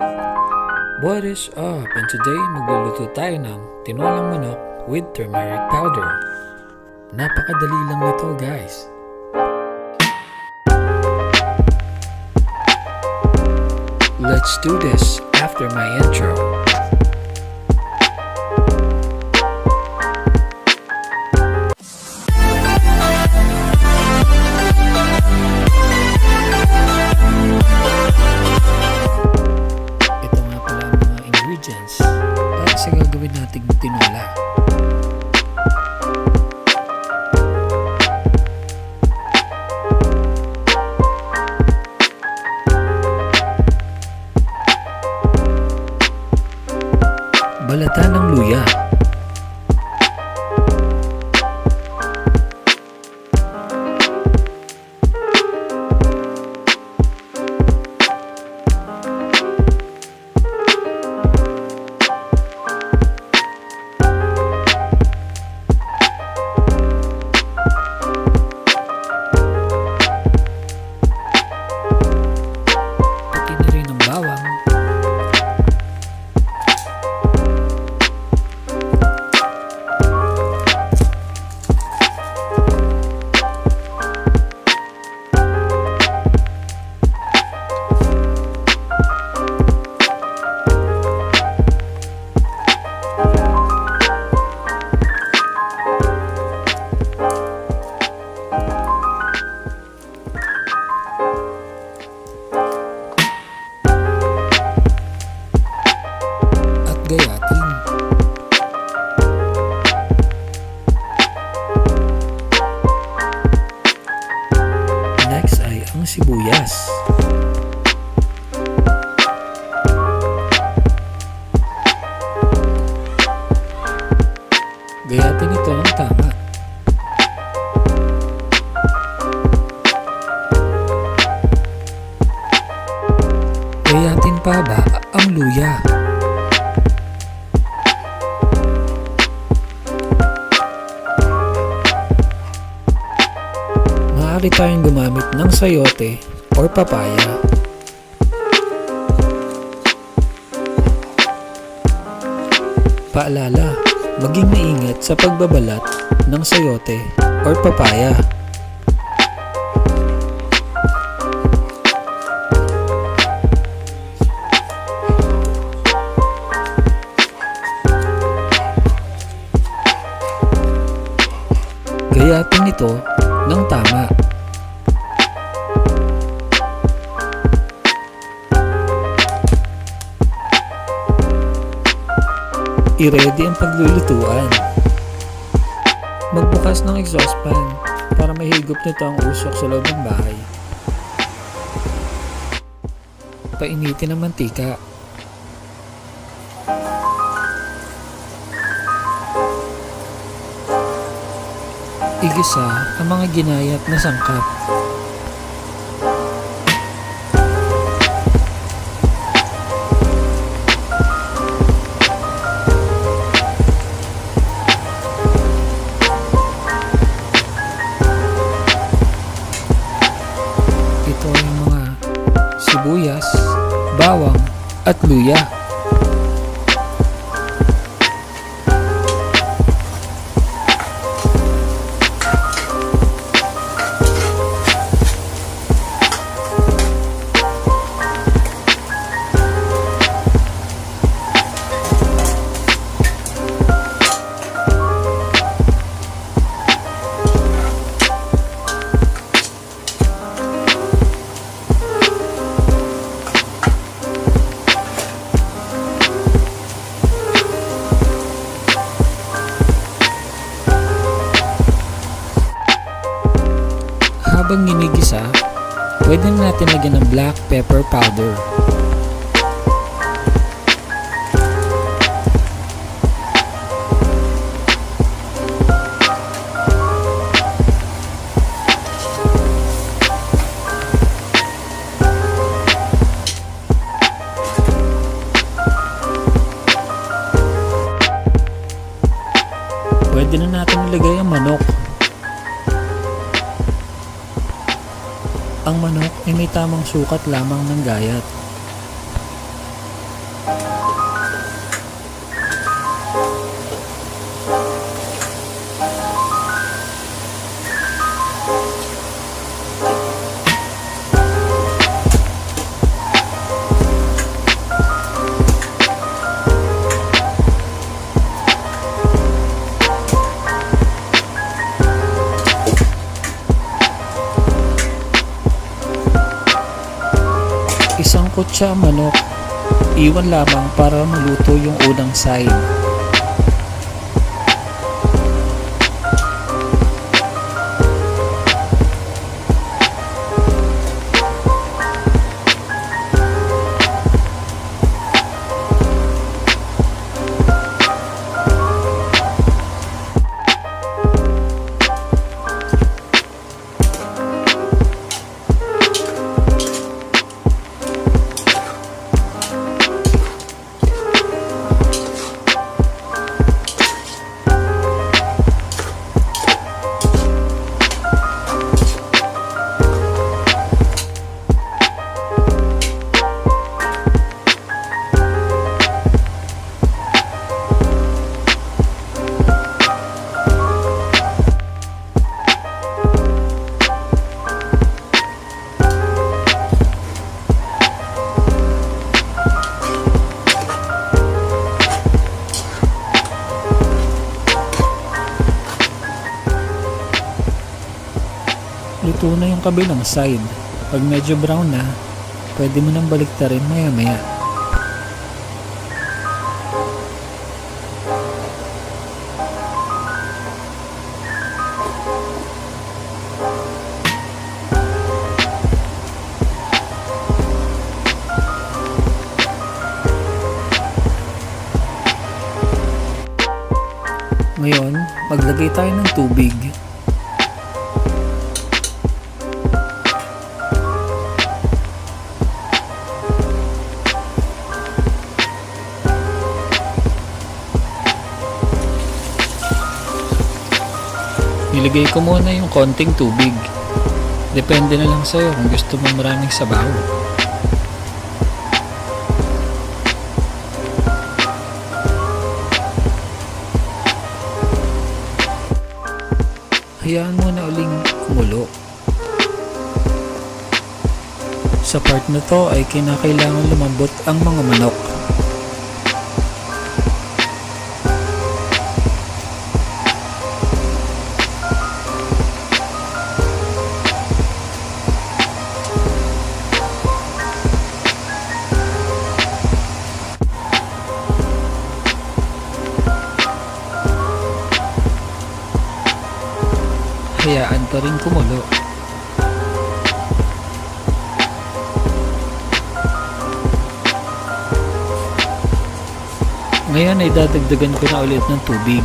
What is up? And today magluluto tayo ng tinolang manok with turmeric powder. Napakadali lang nito guys. Let's do this after my intro. Gayatin ito ng tama. Gayatin pa ba ang luya? Maaari tayong gumamit ng sayote or papaya. Paalala, maging maingat sa pagbabalat ng sayote or papaya. Gayatin ito ng tama. I-ready ang paglulutuan. Magbukas ng exhaust fan para mahigop nito ang usok sa loob ng bahay. Painitin ang mantika. Igisa ang mga ginayat na sangkap. Bawang, at luya. Habang ginigisa, pwede na natin lagyan ng black pepper powder. Ang manok ay may tamang sukat lamang ng gayat. Kutsa manok, iwan lamang para maluto yung unang side. Na yung kabilang side. Pag medyo brown na, pwede mo nang baliktarin maya maya. Ngayon, maglagay tayo ng tubig. Nilagay ko muna yung konting tubig. Depende na lang sa'yo kung gusto mo maraming sabaw. Hayaan mo na uling kumulo. Sa part na to ay kinakailangan lumambot ang mga manok. Pa rin kumulo. Ngayon ay dadagdagan ko na ulit ng tubig.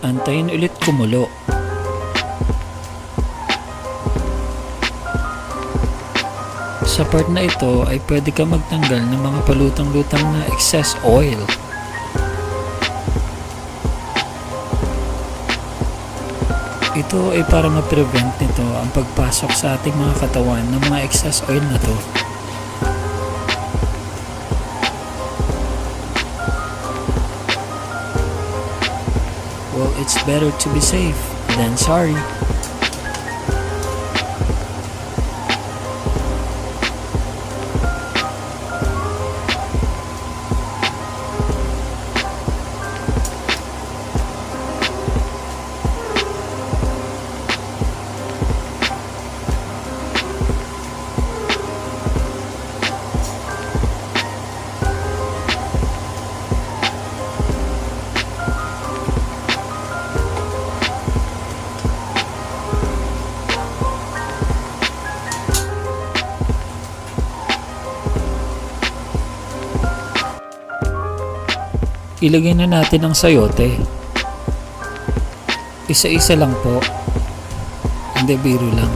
Antayin ulit kumulo. Sa part na ito ay pwede ka magtanggal ng mga palutang-lutang na excess oil. Ito ay para ma-prevent nito ang pagpasok sa ating mga katawan ng mga excess oil na to. Well, it's better to be safe than sorry. ilagay na natin ang sayote. Isa-isa lang po. Hindi, biro lang.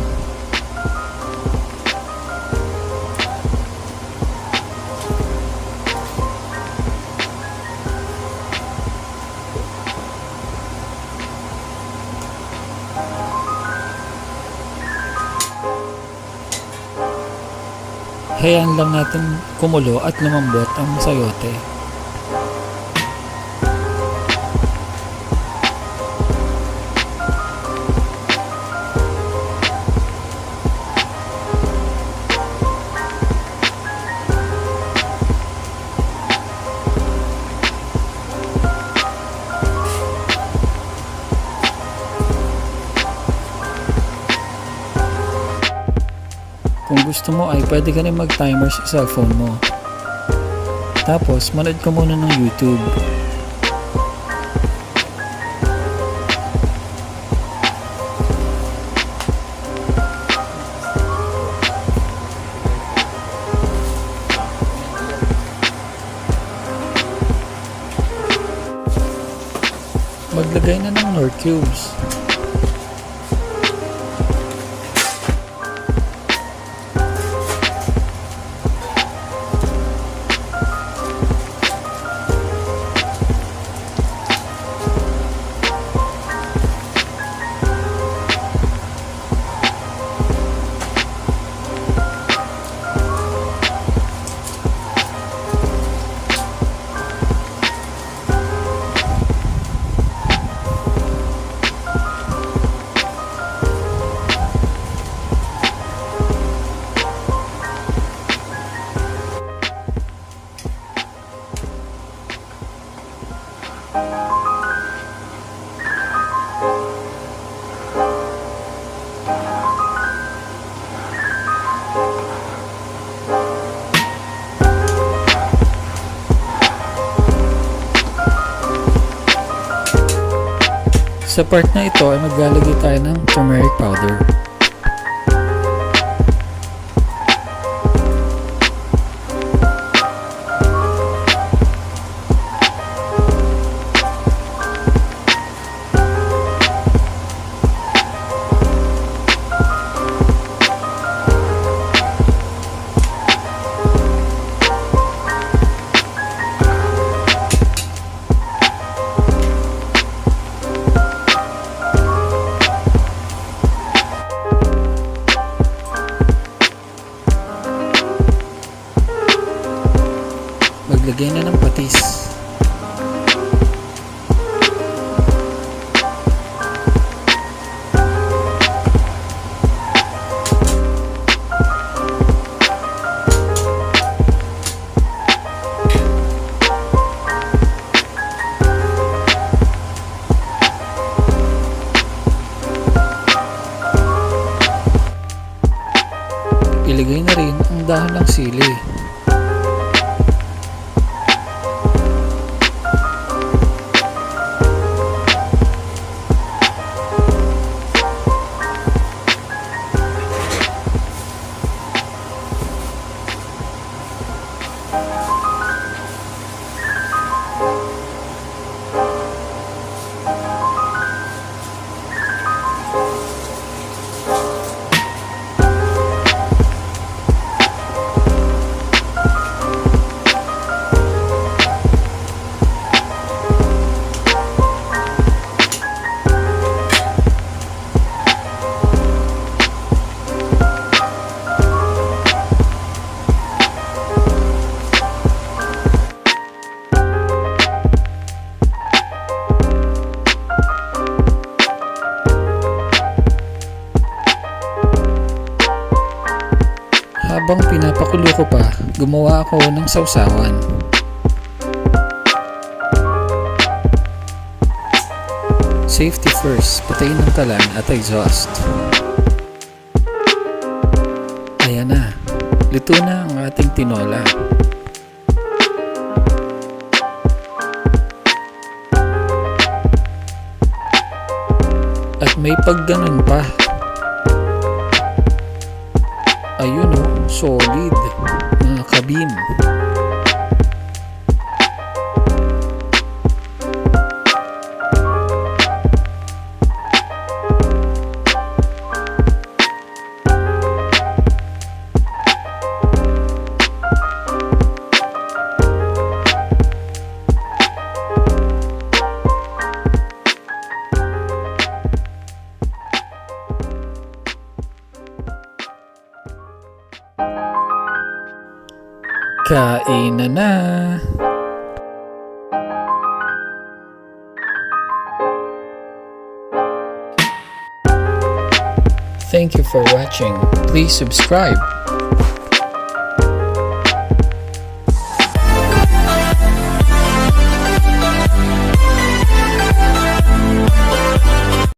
Hayaan lang natin kumulo at lumambot ang sayote. Gusto mo ay pwede ka rin mag-timer sa cellphone mo. Tapos, manood ka muna ng YouTube. Maglagay na ng Nor Cubes. Sa part na ito ay maglalagay tayo ng turmeric powder. Maglagay na ng patis. Ilagay na rin ang dahon ng sili. Habang pinapakulo ko pa, gumawa ako ng sausawan. Safety first, patayin ng talan at exhaust. Ayan na, luto na ang ating tinola. At may pagganon pa. Solid. Mga kabin. Kainan na! Thank you for watching. Please subscribe.